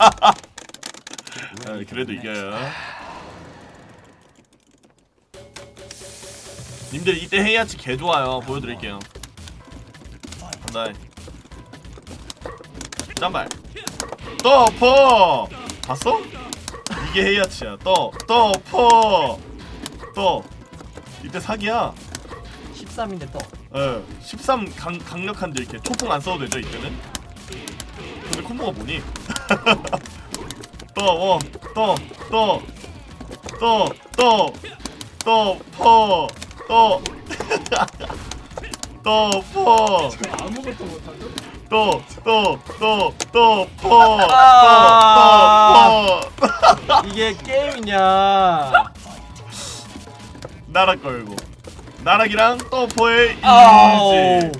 아, 그래도 이겨요. 님들 이때 헤이아치 개 좋아요. 보여드릴게요. 간다. 짠발. 떠퍼. 봤어? 이게 헤이아치야. 떠 떠퍼. 떠. 이때 사기야. 13인데 또. 예, 13 강, 강력한데 이렇게 초풍 안 써도 되죠 이때는? 근데 콤보가 뭐니? 떠, 어, 떠, 떠, 떠, 떠, 떠, 퍼, 떠, 떠, 퍼, 아무것도 못하죠? 떠, 떠, 떠, 떠, 퍼, 아. 떠, 떠, 퍼. 이게 게임이냐? 나락 걸고. 나락이랑 떠, 퍼의 아우. 이지.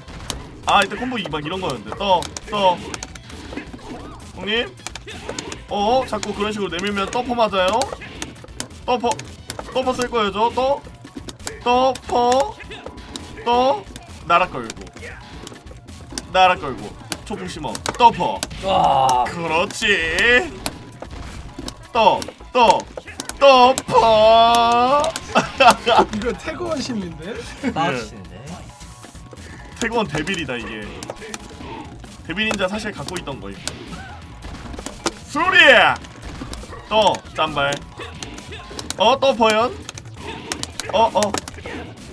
아 이때 콤보 막 이런 거였는데 떠, 떠. 형님? 어? 자꾸 그런 식으로 내밀면 떠퍼 맞아요? 떠퍼 떠퍼 쓸 거예요 저 떠? 떠퍼 떠 나락 걸고 나락 걸고 초풍 심어 떠퍼 와. 그렇지 떠 떠 떠퍼 이거 태고원 심인데? 나우치인데. 태권 데빌이다 이게 데빌 닌자 사실 갖고 있던 거임 수리! 또 짠발. 어또 버연? 어어.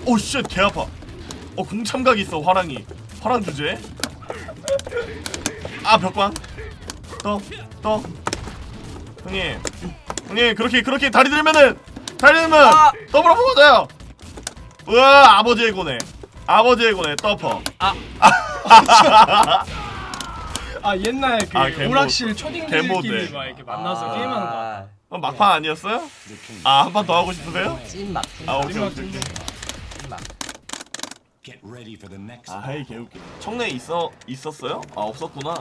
오쉣 개 아파. 어 공참각 있어 화랑이. 화랑 주제? 아 벽광. 또 또. 형님. 형님 그렇게 그렇게 다리 들면은 다리 들면 아! 더블어 뽑아줘요? 우와 아버지의 고네 아버지의 고네 떠퍼 아 옛날 그 아, 개모- 오락실. 초딩들끼리 막 이렇게 만나서 게임하는 거. 어, 막판 아니었어요? 아 한 판 더 하고 싶으세요? 찐맛. 아 오케이 오케이 오케이 찐맛. Get ready for the next. 아 헤이 개웃기 청내 있어 있었어요? 아 없었구나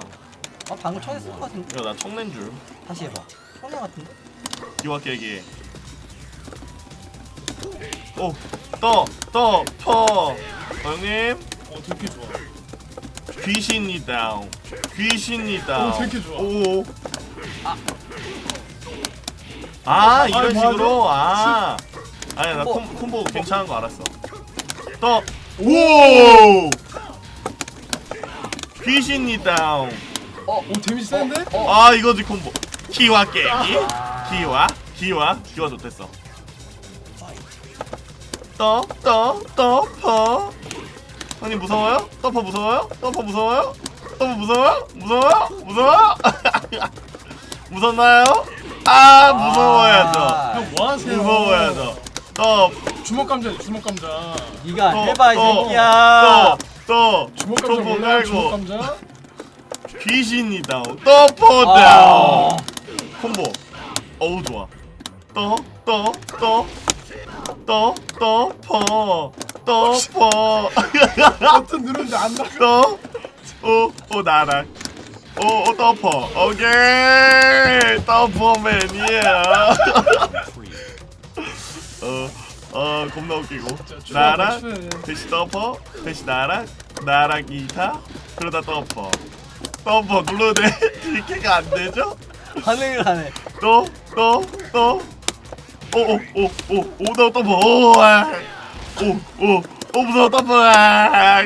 아 방금 처음 했을 것 같은데. 야 나 청내인 줄 다시 해봐. 처음 같은데. 기와 깨기 오 떠 떠퍼 형님 어 되게 좋아. 귀신이 다운. 귀신이 다운. 오, 되게 좋아. 오. 아. 이런 아, 맞아. 식으로? 아. 아니 나 콤보. 콤, 콤보 괜찮은 거 알았어. 떠오! 귀신이 다운. 오 데미지 센데? 어. 아 이거지 콤보. 기와 깨기? 아. 기와? 기와? 기와 좋댔어. 떠떠떠퍼 형님 무서워요? 떠퍼 무서워요? 떠퍼 무서워요? 떠퍼 무서워요? 무서워요? 무서워요? 무섭나요? 아 무서워야죠 아, 형뭐 하세요? 무서워야죠 떠 주먹 감자 주먹 감자. 네가 또, 해봐 이 또, 새끼야. 또 주먹 감자 초보 몰라요? 주먹 깔고 감자? 귀신이 다운 떠퍼 아. 다운 콤보 어우 좋아 떠떠떠떠떠떠퍼 떠퍼 버튼 누르는데 안 나가. 떠오오 나락 오오 떠퍼 오케이 떠퍼맨이야 어어 겁나 웃기고 나락 대시 떠퍼 대시 나락 나락 이타 그러다 떠퍼 떠퍼 눌러도 돼 딜캐가 안 되죠? 반응을 하네. 또, 또, 또. 오, 오, 오, 오, 오, 나 떠봐. 오, 아. 오, 오, 오, 무서워. 아.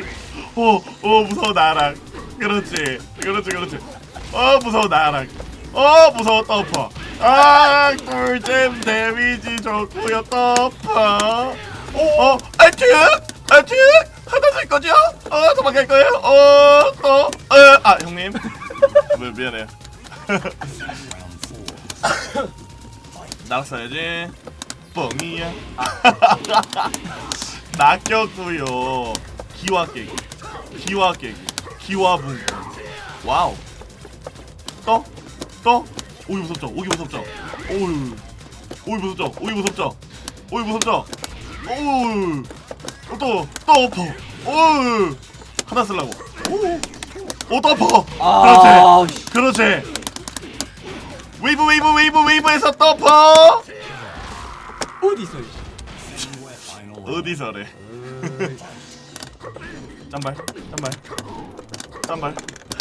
오, 오, 무서워, 나랑. 그렇지, 그렇지, 그렇지. 어, 무서워, 나랑. 어, 무서워, 떠파. 아, 꿀잼 데미지 좋고요, 떠파. 어, 알트. 하나 쓸 거죠? 어, 도망갈 거예요? 어, 또, 어, 아, 형님. 미- 미안해요. 낙서야지 뻥이야 낙격구요. 기와 깨기. 기와 깨기. 기와 붕 와우. 떠? 떠? 오이 무섭죠? 오이 무섭죠? 오이. 오이 무섭죠? 오이 무섭죠? 오이 무섭죠? 오이. 또또 엎어. 오이. 하나 쓰려고. 오오 덮어. 아, 그렇지. 그렇지. 웨이브 웨이브 웨이브 웨이브에서 덮어. 어디 있어? 어디서래 짠발 짠발 짠발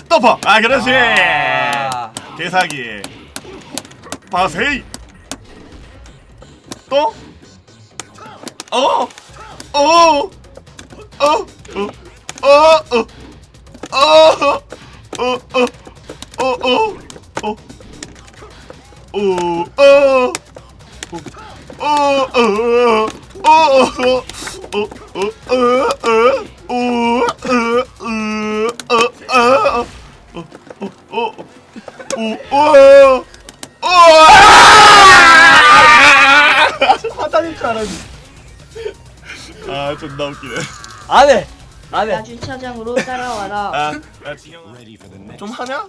덮어 아 그렇지 아. 개사기 바세이 또 어? 어? 어? 어? 어? 어? 어? 어? 어? 어? 어? 어? 어? 오, 어, 어, 어, 어, 어, 어, 어, 어, 어, 오, 어, 어, 어, 어, 어, 어, 오, 어, 어, 화단일 줄 알았는데. 아, 존나 웃기네. 안 해. 안 해. 나 주차장으로 따라와라. 아, the next. 좀 하냐?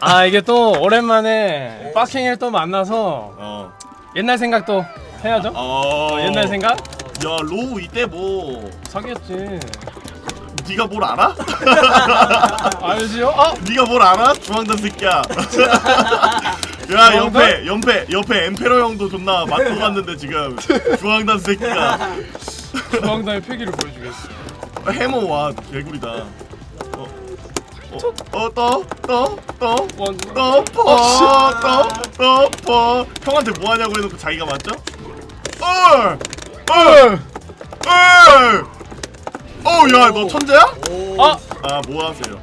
아 이게 또 오랜만에 빡킹을 또 만나서 어, 옛날 생각도 해야죠. 어, 옛날 생각? 야, 로우 이때 뭐, 사귀었지. 네가 뭘 알아? 알지요? 어? 네가 뭘 알아? 중앙단 새끼야. 야 옆에 옆에 옆에 엠페로 형도 존나 맞고 갔는데 지금 중앙단 새끼가 중앙단의 패기를 보여주겠어. 해머 와 개구리다. 어어떠떠떠떠 원. 떠퍼 형한테 뭐 하냐고 해놓고 자기가 맞죠? 얼! 얼! 얼! 어야 너 천재야? 오. 아! 아뭐 하세요?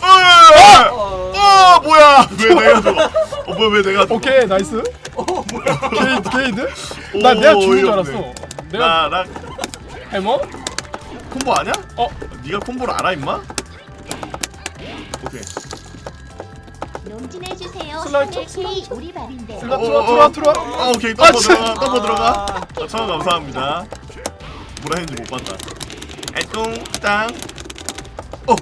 얼! 어 뭐야 왜 내가 죽어? 어 뭐야 왜 내가 죽어? 오케이 나이스. 오 뭐야? 게이드 게이드. 오, 나 내가 죽은 줄 어이없네. 알았어. 내가 나나 해머? 콤보 아냐? 어? 네가 콤보를 알아 임마? 오케이 용진해주세요. 슬라이드 K 우리 밥인데. 들어와 어, 들어와 어, 들어와 들어와. 아 오케이 아, 떠보 진- 들어가 떠보 들어가 아, 아, 처음 감사합니다 뭐라 했는지 못 봤다 애똥 땅 어!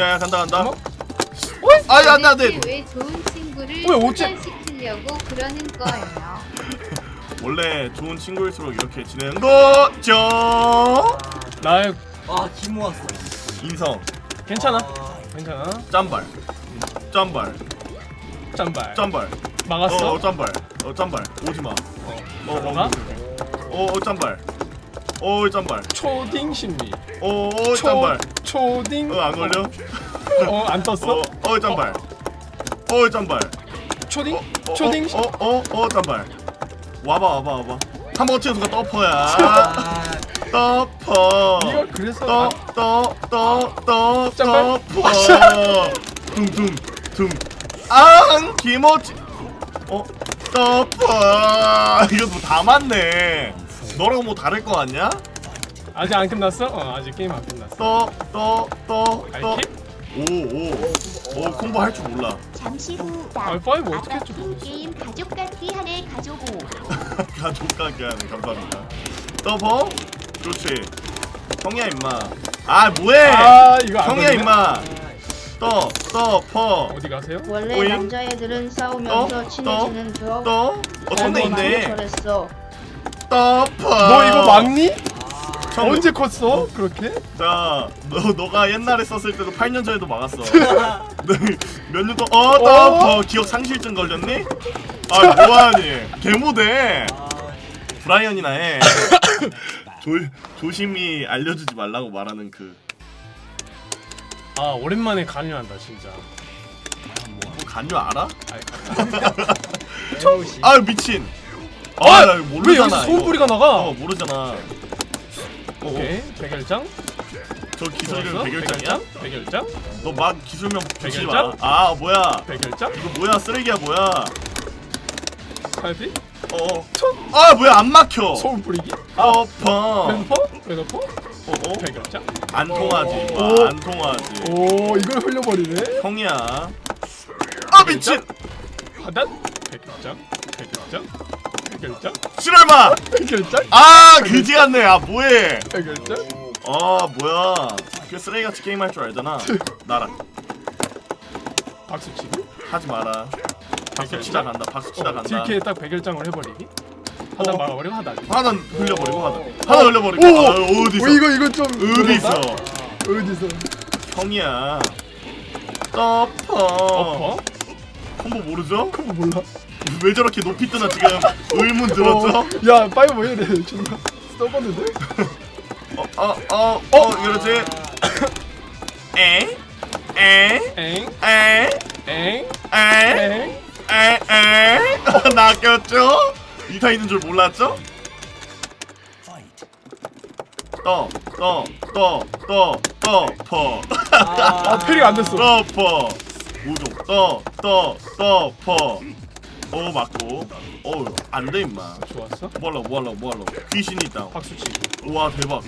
야야 간다 간다 어머? 아야 안돼 안돼 왜 좋은 친구를 왜 어째- 시키려고 그러는 거예요? 원래 좋은 친구일수록 이렇게 지내는 거죠 나의 아, 김 모았어. 인성 괜찮아. 아, 괜찮아. 짬발 짬발 짠발. 짬발 막았어. 어 짬발 어 짬발 오지마 어, 들어가? 어, 어 짬발 어 짬발 초딩 심리. 어, 어 짬발 초딩. 어 안 걸려 어 안 떴어? 어, 어 짬발 어 짬발 초딩? 어, 초딩. 어, 어, 어, 어, 짬발. 와봐, 와봐, 와봐. 한 번 치수가 떠퍼야. 아, 떠퍼. 이걸 그래서 떠, 아, 떠, 떠, 떠, 짬발? 떠퍼. 둥둥, 둥. 앙, 김어치. 어, 떠퍼. 이거 뭐다 맞네. 너랑 뭐 다를 거 같냐? 아직 안 끝났어? 어 아직 게임 안 끝났어. 떠, 떠, 떠, 떠. 알키? 오, 오. 오, 콤보 할 줄 몰라. 잠시 후 나. 아, 파이브 어떻게 할지 아빠 모르겠어. 게임 가족같이 하네 가족 오. 가족 가게 하네 감사합니다 떠버 그렇지 형이야 임마 아 뭐해 아 이거 안 형이야 되네. 임마 떠떠퍼떠떠 어디 가세요? 원래 오잉? 남자애들은 싸우면서 어? 친해지는 법. 어, 전에 있네 저랬어. 떠퍼 너 이거 막니? 언제 컸어? 그렇게? 자, 너 너가 옛날에 썼을 때도 8년 전에도 막았어. 몇년 동안 어, 떠퍼 기억 상실증 걸렸니? 아 뭐하니? 개모대 아, 브라이언이나 해. 조, 조심히 알려주지 말라고 말하는 그 아 오랜만에 간유한다 진짜. 뭐 간유 알아? 아 미친. 아, 아, 나왜 모르잖아. 여기서. 뿌리가 나가? 어 모르잖아. 어, 오케이 백열장. 저 기술 이름 좋았어? 백열장이야? 백열장? 너 막 기술명 붙이지 마. 백열장? 아 뭐야? 백열장? 이거 뭐야 쓰레기야 뭐야? 칼비? 어. 아 뭐야 안 막혀. 소금 뿌리기? 어퍼. 레드퍼? 레드퍼? 어, 어? 백열장? 안 통하지. 오. 와, 안 통하지. 오 이걸 흘려버리네. 형이야. 아 미친. 하단? 백열장? 백열장? 백열장? 실얼마. 백열장? 아 그지 같네. 아 뭐해? 백열장? 아 뭐야? 그 쓰레기같이 게임 할 줄 알잖아. 나랑 박수치기? 하지 마라. 박수 치다 간다. 박수 치다 어, 간다. 딜케에 딱 백열장을 해버리기? 하단 어. 막아버리고 하단 하나 흘려버리고 하나. 하나 흘려버리고. 오! 아, 어디 있어? 어, 이거 이거 좀 어디 있어? 어디서? 형이야. 떠퍼. 엎어? 콤보 모르죠? 그거 몰라. 왜 저렇게 높이 뜨나 지금 의문 들었죠? 어, 야 파이브 왜 이래? 존나 써봤는데? 어, 어, 어, 어, 그렇지. 에, 에, 엥? 에, 엥? 에, 엥? 에 에 낚였죠? 이타 있는 줄 몰랐죠? Fight. 떠떠 떠 떠 떠 퍼 아 페리가 안 됐어 떠 퍼 우종 떠 떠 떠 퍼 어 맞고. 어우 안돼 임마. 좋았어? 뭐하려 뭐하려 뭐하려 귀신이 있다. 박수치 우와 대박.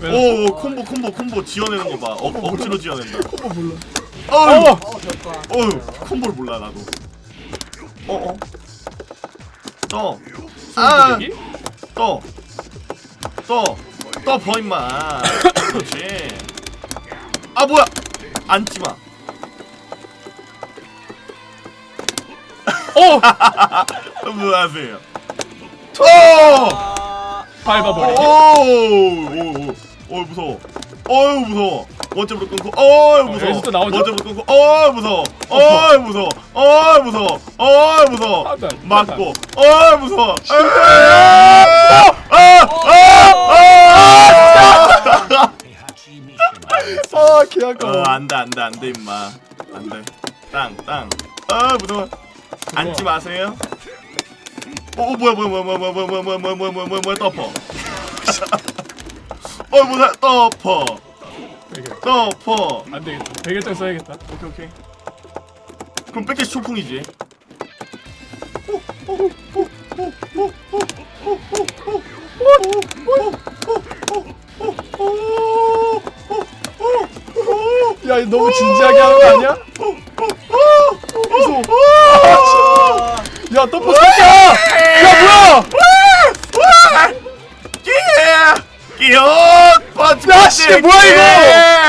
왜? 오 콤보 콤보 콤보 지어내는 거봐. 어, 억지로 지어낸다. 어 몰라. 어! 어 졌다. 어휴 콤보를 몰라 나도. 어어. 떠. 아! 여기? 떠! 떠! 떠버 임마. 그렇지. 아 뭐야. 앉지마 어! 뭐 하세요. 오! 아 밟아버리기 오 오 오 오 무서워. 어유 무서워. 원점으로 끊고 어유 무서워. 여기서 또 나오죠? 원점으로 끊고 어유 무서워. 어유 무서워. 어유 무서워. 어유 무서워. 안- 맞고 어유 무서워. 아 아 아아 Heihachi mission. 아 개 아까워. 어 안돼 안돼 안돼 임마. 안돼. 땅 땅 아 무서워 앉지 마세요 어 뭐야 뭐야 뭐야 뭐야 뭐야 뭐야 뭐야 뭐야 뭐야 뭐야 뭐야 덮어 어 뭐야 덮어 베개 덮어 안되겠다 베개장 써야겠다 오케이 오케이 그럼 백캐시 초풍이지 야 이거 너무 진지하게 하는 거 아니야? 야 덤프 쏜다! 야 뭐야! 끼! 끼어! 야 씨 뭐야 이거!